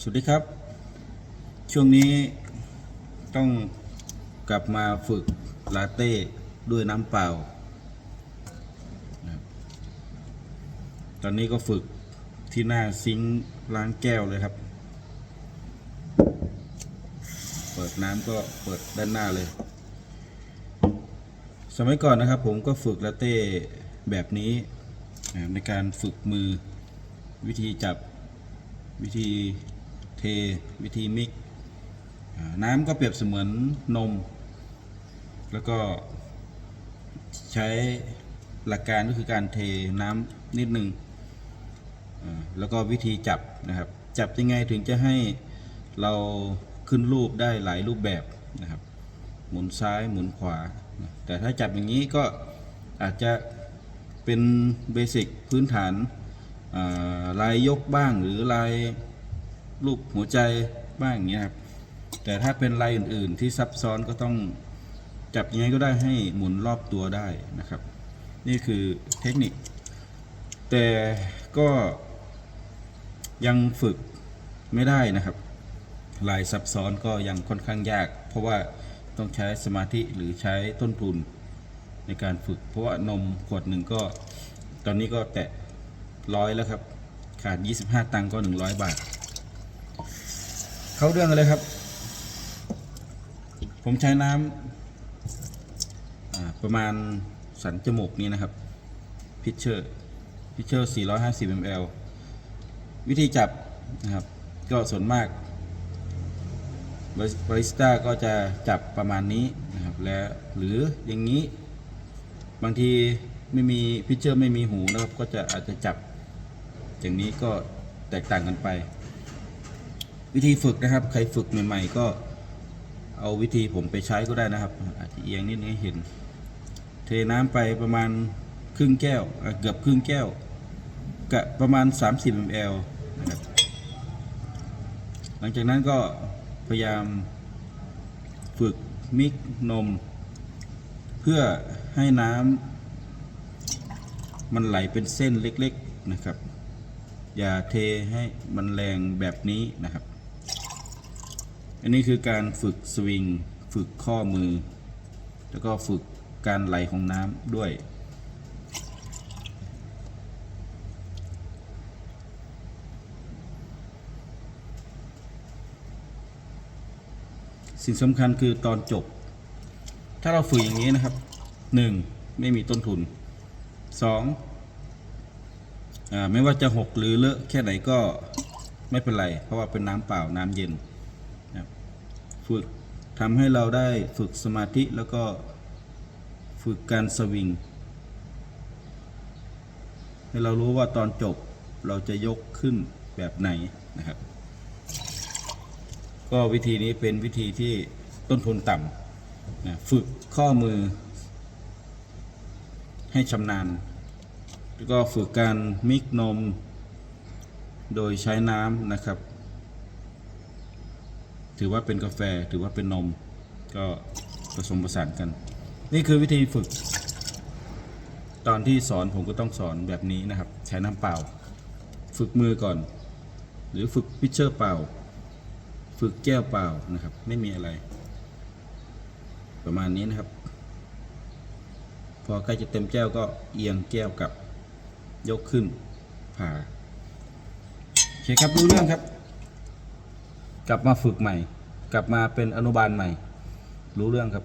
สวัสดีครับ ช่วงนี้ต้องกลับมาฝึกลาเต้ด้วยน้ำเปล่านะครับตอนนี้ก็ฝึกที่หน้าซิงล้างแก้วเลยครับ เปิดน้ำก็เปิดด้านหน้าเลย สมัยก่อนนะครับผมก็ฝึกลาเต้แบบนี้ในการฝึกมือวิธีจับวิธี เทวิธีมิกน้ำก็เปรียบเสมือนนม แล้วก็ใช้หลักการก็คือการเทน้ำนิดหนึ่งแล้วก็วิธีจับนะครับ จับยังไงถึงจะให้เราขึ้นรูปได้หลายรูปแบบนะครับ หมุนซ้ายหมุนขวา แต่ถ้าจับอย่างนี้ก็อาจจะเป็นเบสิกพื้นฐานลายยกบ้างหรือลาย รูปหัวใจบ้างอย่างเงี้ยครับแต่ถ้าเป็นลายอื่น ๆ ที่ซับซ้อนก็ต้องจับยังไงก็ได้ให้หมุนรอบตัวได้นะครับ นี่คือเทคนิค แต่ก็ยังฝึกไม่ได้นะครับลายซับซ้อนก็ยังค่อนข้างยาก เพราะว่าต้องใช้สมาธิหรือใช้ต้นทุนในการฝึก เพราะว่านมขวดหนึ่งก็ ตอนนี้ก็แตะร้อยแล้วครับ ขาด 25 ตังค์ก็ 100 บาท เข้าเรื่องกันเลยครับ ผมใช้น้ำประมาณสันจมูกนี้นะครับพิชเชอร์พิชเชอร์450 ml วิธีจับนะครับ ก็ส่วนมากบาริสต้าก็จะจับประมาณนี้นะครับและหรืออย่างนี้ บางทีไม่มีพิชเชอร์ไม่มีหูนะครับ ก็จะอาจจะจับอย่างนี้ก็แตกต่างกันไป วิธีฝึกนะครับ ใครฝึกใหม่ ๆ ก็เอาวิธีผมไปใช้ก็ได้นะครับอาจจะเอียงนิดนึงให้เห็น เทน้ำไปประมาณครึ่งแก้วเกือบครึ่งแก้วกะประมาณ 30 ml นะครับหลังจากนั้นก็พยายามฝึกมิกนม เพื่อให้น้ำมันไหลเป็นเส้นเล็กๆนะครับ อย่าเทให้มันแรงแบบนี้นะครับ อันนี้คือการฝึกสวิง ฝึกข้อมือ แล้วก็ฝึกการไหลของน้ำด้วย สิ่งสำคัญคือตอนจบ ถ้าเราฝึกอย่างนี้นะครับหนึ่งไม่มีต้นทุนสองไม่ว่าจะหกหรือเลอะแค่ไหนก็ไม่เป็นไร เพราะว่าเป็นน้ำเปล่าน้ำเย็น ฝึกทำให้เราได้ฝึกสมาธิแล้วก็ฝึกการสวิง ให้เรารู้ว่าตอนจบเราจะยกขึ้นแบบไหนนะครับ ก็วิธีนี้เป็นวิธีที่ต้นทุนต่ำนะฝึกข้อมือ ให้ชำนาญ แล้วก็ฝึกการมิกนม โดยใช้น้ำนะครับ ถือว่าเป็นกาแฟถือว่าเป็นนม ก็ผสมผสานกัน นี่คือวิธีฝึก ตอนที่สอนผมก็ต้องสอนแบบนี้นะครับ ใช้น้ำเปล่า ฝึกมือก่อน หรือฝึกพิเชอร์เปล่า ฝึกแก้วเปล่านะครับ ไม่มีอะไร ประมาณนี้นะครับ พอใกล้จะเต็มแก้วก็เอียงแก้วกลับยกขึ้นผ่าโอเคครับรู้เรื่องครับ กลับมาฝึกใหม่ กลับมาเป็นอนุบาลใหม่ รู้เรื่องครับ